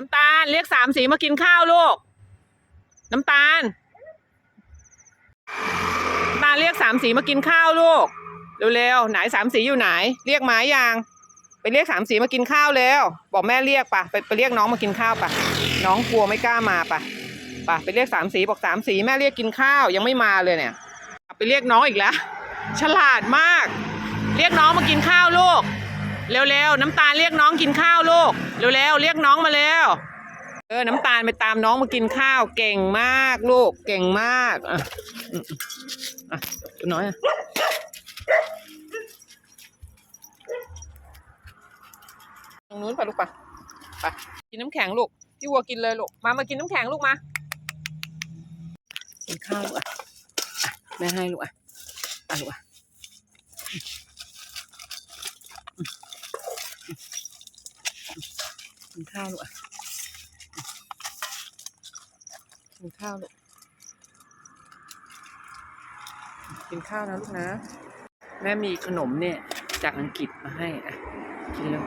น้ำตาลเรียกสามสีมากินข้าวลูก น้ำตาลน้ำตาลเรียกสามสีมากินข้าวลูก เร็วๆไหนสามสีอยู่ไหน เรียกหมายังไปเรียกสามสีมากินข้าวเร็วบอกแม่เรียกปะไปไปเรียกน้องมากินข้าวปะน้องกลัวไม่กล้ามาปะปะไปเรียกสามสีบอกสามสีแม่เรียกกินข้าวยังไม่มาเลยเนี่ย ไปเรียกน้องอีกแล้วฉลาดมาก เรียกน้องมากินข้าวลูก เร็วๆน้ำตาลเรียกน้องกินข้าวลูกเร็วๆเรียกน้องมาเร็วเออน้ำตาลไปตามน้องมากินข้าวเก่งมากลูกเก่งมากอะอะน้อยอะตรงนู้นไปลูกไปไปกินน้ำแข็งลูกพี่วัวกินเลยลูกมามากินน้ำแข็งลูกมากินข้าวลูกอะแม่ให้ลูกอะอะลูกอะ กินข้าวลูกอะกินข้าวลูกกินข้าวนะลูกนะ แม่มีขนมเนี่ย จากอังกฤษมาให้อะกินแล้ว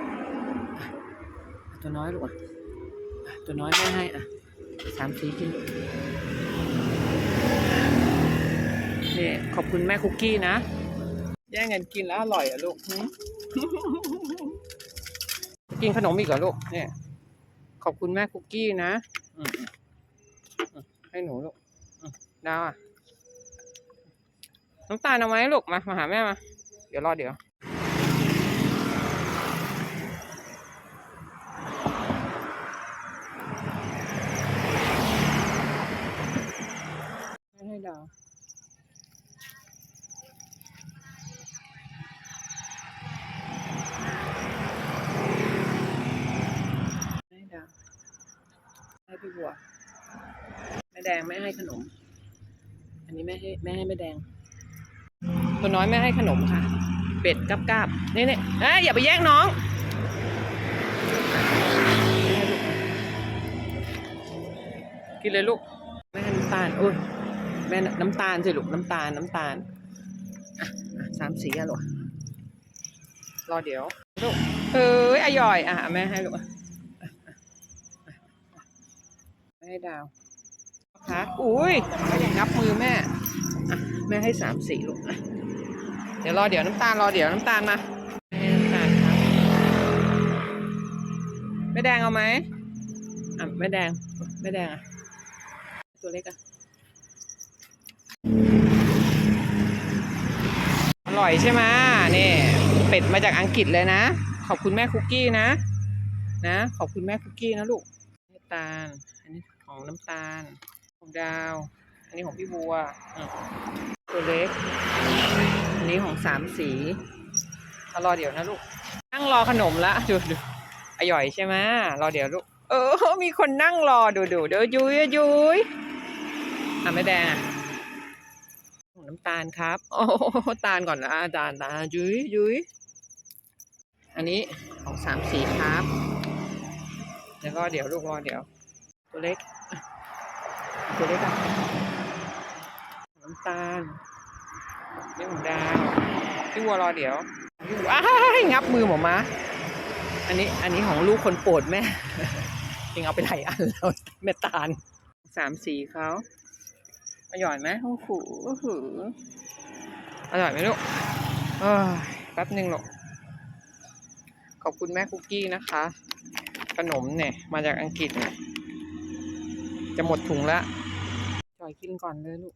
ตัวน้อยลูกอะตัวน้อยแม่ให้อะสามสีกินลูกนี่ยขอบคุณแม่คุกกี้นะ แย่งกันกินแล้วอร่อยอะลูกกินขนมอีกเหรอลูกเนี่ย ขอบคุณแม่คุกกี้นะอืมอืมอืมให้หนูลูกอืมดาวอะ น้ำตาลเอาไหมลูกมา มาหาแม่มา เดี๋ยวรอเดี๋ยว ไม่ให้ดาว ไม่ให้ดาวให้พี่บัว แม่แดงไม่ให้ขนม อันนี้แม่ให้แม่ให้แม่แดง ตัวน้อยแม่ให้ขนมค่ะ เป็ดกับกาบนี่นี่เอ้ยอย่าไปแย่งน้องให้ลูกกินเลยลูก แม่ให้น้ำตาลโอ้ยแม่น้ำตาลสิลูกน้ำตาลน้ำตาลอะอะสามสีอะลูกรอเดี๋ยวลูกเอ้ยอร่อย อะแม่ให้ลูกอะไม่ให้ดาวคะ อุ้ยงับมือแม่อะแม่ให้สามสี่ลูกอะเดี๋ยวรอเดี๋ยวน้ำตาลรอเดี๋ยวน้ำตาลมาน้ำตาลครับไม่แดงเอาไหมอะไม่แดงไม่แดงอะตัวเล็กอะอร่อยใช่ไหมนี่เป็ดมาจากอังกฤษเลยนะ ขอบคุณแม่คุกกี้นะ นะ ขอบคุณแม่คุกกี้นะลูกน้ำตาล อันนี้ของน้ำตาล ของดาว อันนี้ของพี่บัวอืมตัวเล็ก อันนี้ของสามสีเอารอเดี๋ยวนะลูก นั่งรอขนมละดูดูอร่อยใช่ไหมรอเดี๋ยวลูก เออ มีคนนั่งรอดูดูเดี๋ยวยุยยุยอะไม่แดงอะของน้ำตาลครับ โอ้ตาลก่อนนะอะตาลตาลยุยยุยอันนี้ของสามสีครับ แล้วก็เดี๋ยวลูกรอเดี๋ยว ตัวเล็ก อะตัวเล็กอะน้ำตาลนี่ของดาวพี่วัวรอเดี๋ยวพี่วัวอ้ายงับมือหมอมาอันนี้อันนี้ของลูกคนโปรดแม่ยังเอาไปหลายอันแล้วแม่ตาลสามสีเขาอร่อยไหมโอ้โหโอ้โหอร่อยไหมลูกเอ้ยแป๊บหนึ่งลูกขอบคุณแม่คุกกี้นะคะ ขนมเนี่ย มาจากอังกฤษเนี่ยจะหมดถุงละจอย กินก่อนเลยลูก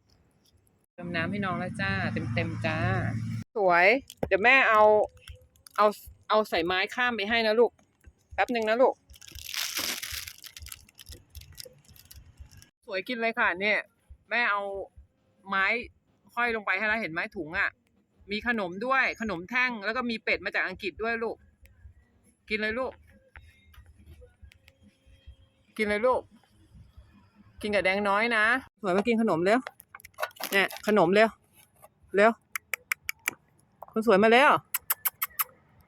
เติมน้ำให้น้องแล้วจ้า เต็มเต็มๆจ้า สวย เดี๋ยวแม่เอาเอาเอาใส่ไม้ข้ามไปให้นะลูก แป๊บหนึ่งนะลูก สวยกินเลยค่ะ เนี่ย แม่เอาไม้ห้อยลงไปให้แล้วเห็นไหมถุงอะ่ะ มีขนมด้วยขนมแท่ง แล้วก็มีเป็ดมาจากอังกฤษด้วยลูก กินเลยลูก กินเลยลูก กินกับแดงน้อยนะ สวยมากินขนมเร็วเนี่ยขนมเร็วเร็วคนสวยมาแล้ว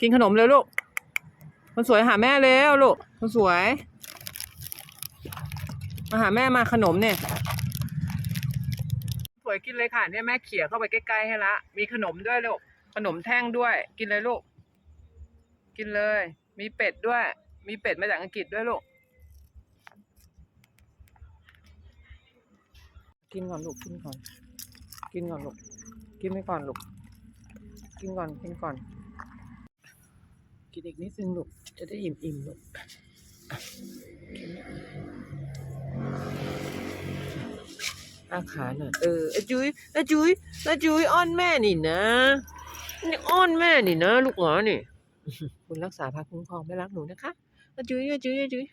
กินขนมเร็วลูกคนสวยหาแม่เร็วลูกคนสวย มาหาแม่มาขนมเนี่ยสวยกินเลยค่ะเนี่ยแม่เขี่ยเข้าไปใกล้ๆให้ละมีขนมด้วยลูกขนมแท่งด้วย กินเลยลูกกินเลย มีเป็ดด้วย มีเป็ดมาจากอังกฤษด้วยลูก กินก่อนลูกกินก่อน กินก่อนลูกกินไปก่อนลูกกินก่อนกินก่อน กินอีกนิดนึงลูกจะได้อิ่มอิ่มลูกอาขาหน่อยเอออาจุ้ยอาจุ้ยอาจุ้ยอ้อนแม่นี่นะนี่อ้อนแม่นี่นะ ลูกหรอนี่ คุณรักษาพาคุ้มครองไม่รักหนูนะคะอาจุ้ยอาจุ้ยอาจุ้ย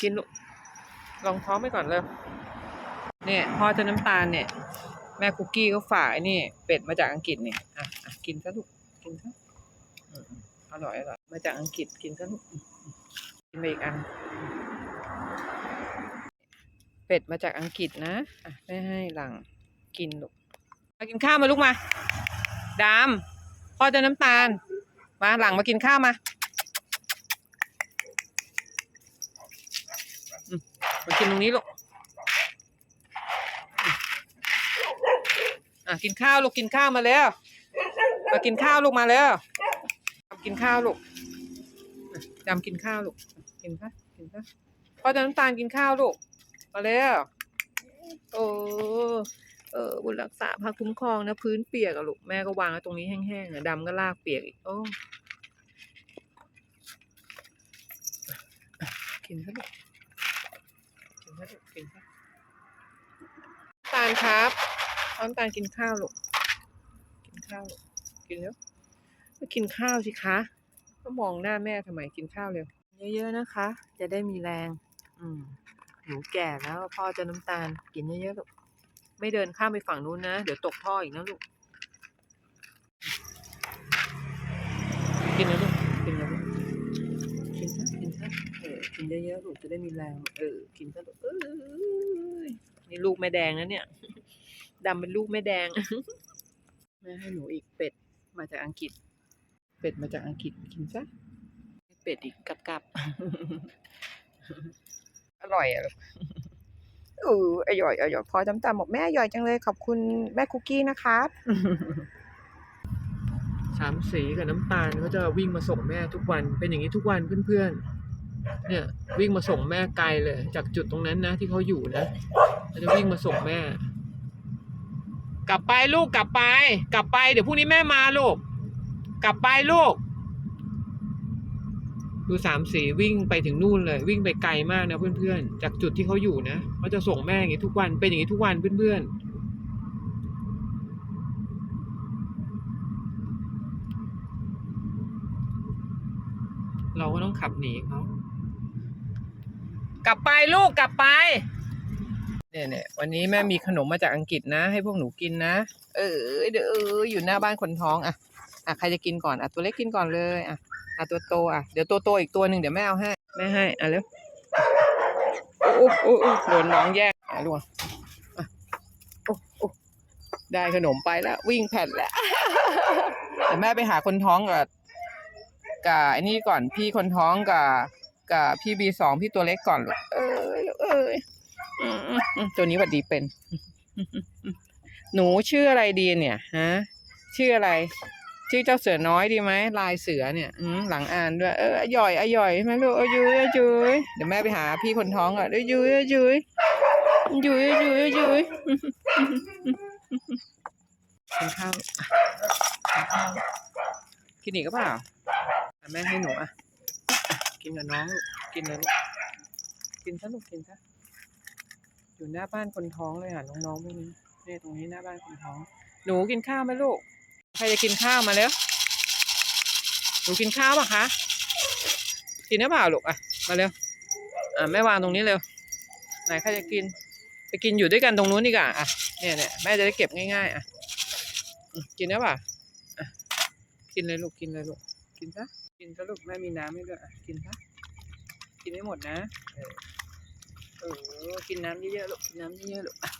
กินลูกลองท้องไปก่อนเลย เนี่ยพ่อจะน้ำตาลเนี่ย แม่คุกกี้ก็ฝากไอ้นี่ เป็ดมาจากอังกฤษเนี่ยอะอะกินซะลูกกินซะอร่อยอร่อยมาจากอังกฤษกินซะลูกกินไปอีกอัน เป็ดมาจากอังกฤษนะอะแม่ให้หลังกินลูกมากินข้าวมาลูกมาดามพ่อจะน้ำตาล มาหลังมากินข้าวมามากินตรงนี้ลูก อะกินข้าวลูกกินข้าวมาแล้ว มากินข้าวลูกมาแล้วจำกินข้าวลูกจำกินข้าวลูกกินซะกินซะพ่อจะน้ำตาลกินข้าวลูกมาแล้วโอ้เออบุญรักษาพาคุ้มครองนะพื้นเปียกอะลูกแม่ก็วางไว้ตรงนี้แห้งๆอะดำก็ลากเปียกอีกโอ้กินซะลูกกินซะลูกกินซะน้ำตาลครับ น้ำตาลกินข้าวลูก กินข้าวลูกกินแล้วก็กินข้าวสิคะ ก็มองหน้าแม่ทำไมกินข้าวเร็ว เยอะๆนะคะ จะได้มีแรง อืมหนูแก่แล้วพ่อจะน้ำตาล กินเยอะๆลูก ไม่เดินข้ามไปฝั่งนู้นนะ เดี๋ยวตกท่ออีกนะลูก กินแล้วลูก กินแล้วลูก กินซะกินซะเออ กินเยอะๆลูกจะได้มีแรง เออ กินซะลูกเอ้ยนี่ลูกแม่แดงนะเนี่ย ดำเป็นลูกแม่แดงแม่ให้หนูอีกเป็ดมาจากอังกฤษ เป็ดมาจากอังกฤษกินซะเป็ดอีกกับกับอร่อยอะลูกเอออร่อยอร่อยพอจำตามบอกแม่อร่อยจังเลย ขอบคุณแม่คุกกี้นะครับสามสีกับน้ำตาลเขาจะวิ่งมาส่งแม่ทุกวัน เป็นอย่างนี้ทุกวันเพื่อนๆ เนี่ยวิ่งมาส่งแม่ไกลเลย จากจุดตรงนั้นนะที่เขาอยู่นะเขาจะวิ่งมาส่งแม่ กลับไปลูกกลับไป กลับไปเดี๋ยวพรุ่งนี้แม่มาลูก กลับไปลูก ดูสามสีวิ่งไปถึงนู่นเลย วิ่งไปไกลมากนะเพื่อนๆ จากจุดที่เขาอยู่นะเขาจะส่งแม่อย่างนี้ทุกวันเป็นอย่างนี้ทุกวันเพื่อนๆเราก็ต้องขับหนีเขา กลับไปลูกกลับไป เนี่ยเนี่ยวันนี้แม่มีขนมมาจากอังกฤษนะ ให้พวกหนูกินนะ เออเดี๋ยวเอออยู่หน้าบ้านคนท้องอะอะใครจะกินก่อนอะตัวเล็กกินก่อนเลยอะอะตัวโตอะเดี๋ยวตัวโตอีกตัวหนึ่งเดี๋ยวแม่เอาให้แม่ให้อะเร็วโอ้โอ้โอ้โดนน้องแย่งอะลูกอะโอ้โอ้ได้ขนมไปแล้ว วิ่งแผ่นแล้วเดี๋ยวแม่ไปหาคนท้องกับกับไอ้นี่ก่อนพี่คนท้องกับกับพี่บีสองพี่ตัวเล็กก่อนลูกเอ้ยลูกเออ ตัวนี้หวัดดีเป็น หนูชื่ออะไรดีเนี่ย ฮะ ชื่ออะไร ชื่อเจ้าเสือน้อยดีไหมลายเสือเนี่ยอืหลังอ่านด้วยเอออย่อยอย่อยใช่ไหมลูกเอยุยอยุยเดี๋ยวแม่ไปหาพี่คนท้องก่อนเออยุยอยุยยุยยุยยุยกินข้าวกินข้าวกินอีกก็เปล่าแม่ให้หนูอะ กินกับน้องกกินเลยลูกกินซะลูกกินซะ อยู่หน้าบ้านคนท้องเลยอะน้องๆพวกนี้เนี่ยตรงนี้หน้าบ้านคนท้อง หนูกินข้าวไหมลูก ใครจะกินข้าวมาแล้ว หนูกินข้าวปะคะ กินหรือเปล่าลูกอะ มาเร็ว อะแม่วางตรงนี้เร็ว ไหนใครจะกิน ไปกินอยู่ด้วยกันตรงนู้นดีกว่าอะ เนี่ยเนี่ยแม่จะได้เก็บง่ายๆอะ กินได้ป่ะอะ กินเลยลูก กินเลยลูก กินซะ กินซะลูกแม่มีน้ำให้ด้วยอะ กินซะ กินให้หมดนะเออ เออกินน้ำเยอะๆลูกกินน้ำเยอะๆลูกอะ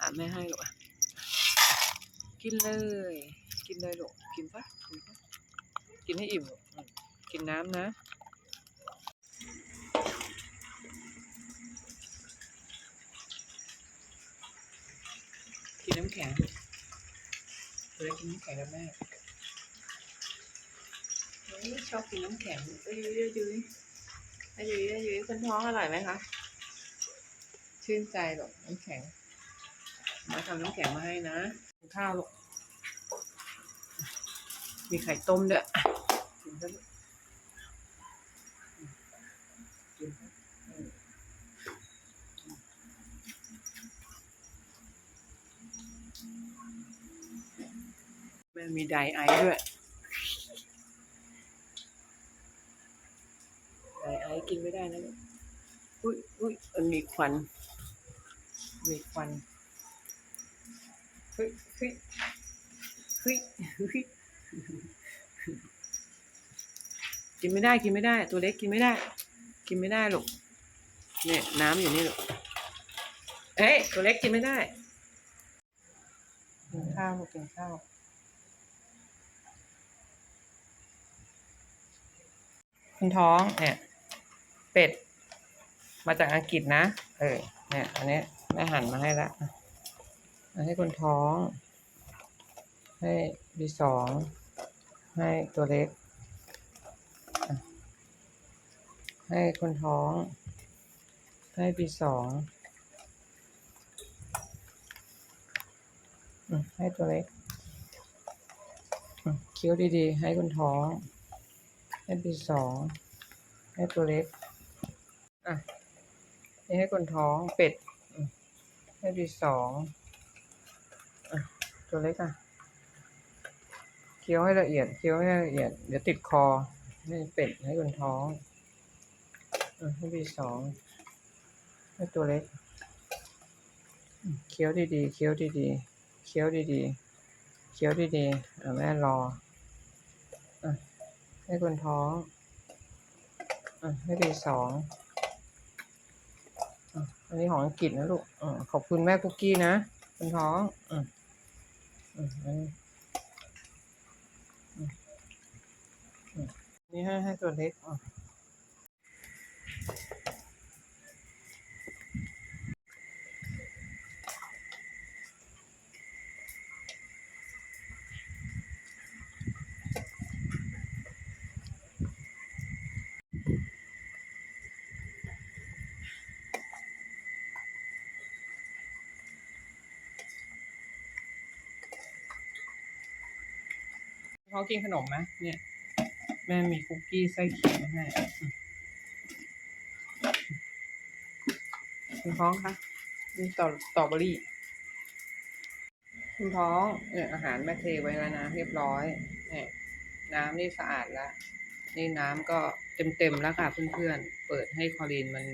อะแม่ให้ลูกอะกินเลย กินเลยลูกกินปะกินปะกินให้อิ่มลูกกินน้ำนะกินน้ำแข็งลูกเดี๋ยวกินน้ำแข็งกับแม่เฮ้ยชอบกินน้ำแข็งเอ้ยยุ้ยยุ้ยเอ้ยยุ้ยยุ้ยคนท้องอร่อยไหมคะ ชื่นใจหรอกน้ำแข็ง มาทำน้ำแข็งมาให้นะข้าวลูกมีไข่ต้มด้วยกินซะลูกกินมแม่มีไดไอด้วยไอไอกินไม่ได้นะ อุ้ยอุ้ยมันมีควัน มีควันเฮ้ยเฮ้ยเฮ้ยเฮ้ยกินไม่ได้กินไม่ได้ ตัวเล็กกินไม่ได้ กินไม่ได้ลูกเนี่ยน้ำอยู่นี่ลูกเอ้ยตัวเล็กกินไม่ได้กินข้าวลูกกินข้าวคุณท้องเนี่ย เป็ด มาจากอังกฤษนะ เออ เนี่ย อันนี้ แม่หั่นมาให้ละให้คนท้อง ให้บีสอง ให้ตัวเล็ก ให้คนท้อง ให้บีสอง ให้ตัวเล็กเคี้ยวดีๆ ให้คนท้อง ให้บีสอง ให้ตัวเล็ก อะ ให้คนท้องเป็ด ให้บีสองอตัวเล็กอะเคี้ยวให้ละเอียดเคี้ยวให้ละเอียด เดี๋ยวติดคอให้เป็ดให้คนท้องอให้บีสองให้ตัวเล็กเคี้ยวดีๆเคี้ยวดีๆเคี้ยวดีๆเคี้ยวดีๆแม่รออให้คนท้องอให้บีสอง อันนี้ของอังกฤษนะลูกอขอบคุณแม่คุกกี้นะคุณท้องอันนี้อืมอืมนี่ให้ให้ตัวเล็กอะ เขากินขนมไหมเนี่ย แม่มีคุกกี้ไส้เขียวมให้คุณท้องคะนี่ต่อต่อเบอรี่ คุณท้องเนี่ยอาหารแม่เทไว้แล้วนะเรียบร้อยเนี่ยน้ำนี่สะอาดแล้ว นี่น้ำก็เต็มเต็มๆแล้วค่ะเพื่อนๆ เปิดให้คอรีนมัน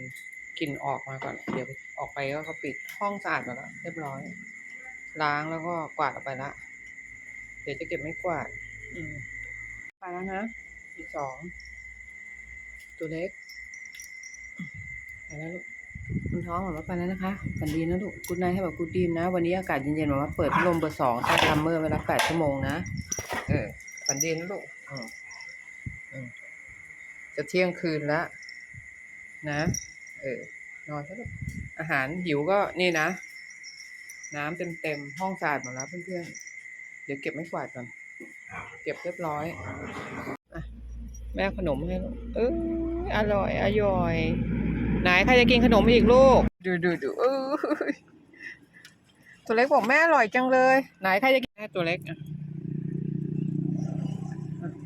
กลิ่นออกมาก่อน เดี๋ยวออกไปก็เขาปิดห้องสะอาดหมดแล้ว เรียบร้อย ล้างแล้วก็กวาดออกไปละ เดี๋ยวจะเก็บไม่กวาด อืมไปแล้วนะ อีกสอง ตัวเล็ก ไปแล้วลูกคุณท้องบอกว่าไปแล้วนะคะฝันดีนะลูกกูดไนให้แบบกูดีมนะ วันนี้อากาศเย็นๆบอกว่าเปิดพัดลมเบอร์สองใช้ทัมเมอร์เวลาแปดชั่วโมงนะ เออฝันดีนะลูกอืมอืมจะเที่ยงคืนแล้วนะ เออ นอนซะลูกอาหารหิวก็นี่นะ น้ำเต็มๆ ห้องสะอาดหมดแล้วเพื่อนๆ เดี๋ยวเก็บไม่กวาดก่อน เก็บเรียบร้อยอแม่ขนมให้ลูกเอออร่อยอร่อย ไหนใครจะกินขนมอีกลูก ดูดูดูเออตัวเล็กบอกแม่อร่อยจังเลย ไหนใครจะกินแม่ตัวเล็กอะ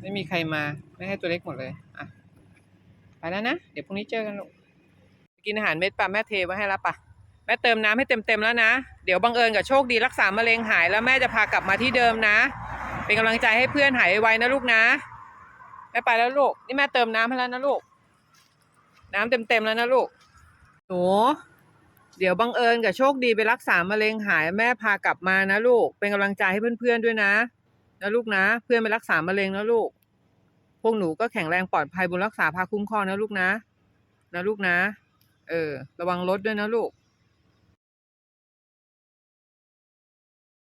ไม่มีใครมาไม่ให้ตัวเล็กหมดเลยอะไปแล้วนะเดี๋ยวพรุ่งนี้เจอกันลูกกินอาหารเม็ดปลาแม่เทไว้ให้แล้วปะแม่เติมน้ำให้เต็มๆแล้วนะ เดี๋ยวบังเอิญกับโชคดีรักษามะเร็งหายแล้วแม่จะพากลับมาที่เดิมนะ เป็นกำลังใจให้เพื่อนหายไวๆนะลูกนะแม่ไปแล้วลูก นี่แม่เติมน้ำให้แล้วนะลูก น้ำเต็มๆแล้วนะลูก หนู เดี๋ยวบังเอิญกับโชคดีไปรักษามะเร็งหายแม่พากลับมานะลูก เป็นกำลังใจให้เพื่อนๆด้วยนะนะลูกนะ เพื่อนไปรักษามะเร็งนะลูก พวกหนูก็แข็งแรงปลอดภัยบุญรักษาพาคุ้มครองนะลูกนะ นะลูกนะ เออ ระวังรถด้วยนะลูก